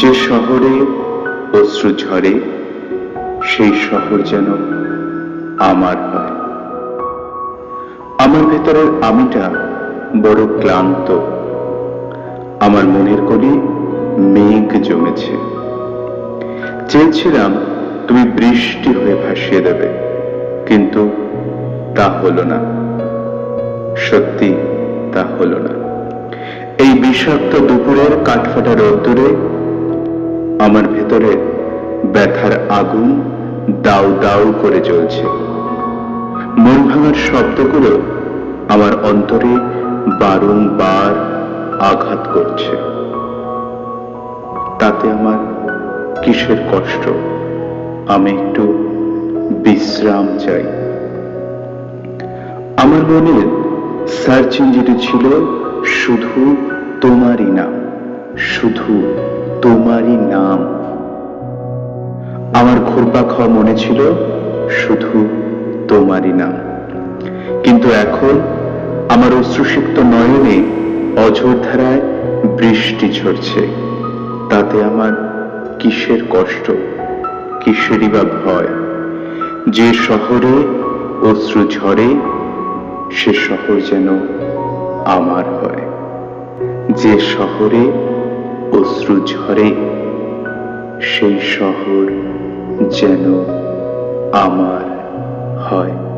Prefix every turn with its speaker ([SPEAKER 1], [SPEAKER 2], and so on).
[SPEAKER 1] যে শহরে অশ্রু ঝরে, সেই শহর যেন আমার হয়। আমার ভেতরের আমিটা বড় ক্লান্ত। আমার মনের কোণে মেঘ জমেছে। চেয়েছিলাম তুমি বৃষ্টি হয়ে ভাসিয়ে দেবে, কিন্তু তা হলো না। সত্যি তা হলো না। এই বিষাক্ত দুপুরের কাঠফাটা রোদ্দুরে আমার ভেতরে ব্যথার আগুন দাউ দাউ করে জ্বলছে। মন ভাঙার শব্দগুলো আমার অন্তরে বারংবার আঘাত করছে। তাতে আমার কিসের কষ্ট? আমি একটু বিশ্রাম চাই। আমার মনের সার্চ ইঞ্জিনে ছিল শুধু তোমারই নাম, শুধু তোমারই নাম। আমার ঘুরপা খাওয়া মনে ছিল শুধু তোমারই নাম। কিন্তু এখন আমার অশ্রুসিক্ত নয়নে অঝোর ধারায় বৃষ্টি ঝরছে। তাতে আমার কিসের কষ্ট, কিসেরই বা ভয়? যে শহরে অশ্রু ঝরে, সে শহর যেন আমার হয়। যে শহরে অশ্রু ঝরে সেই শহর যেন আমার হয়।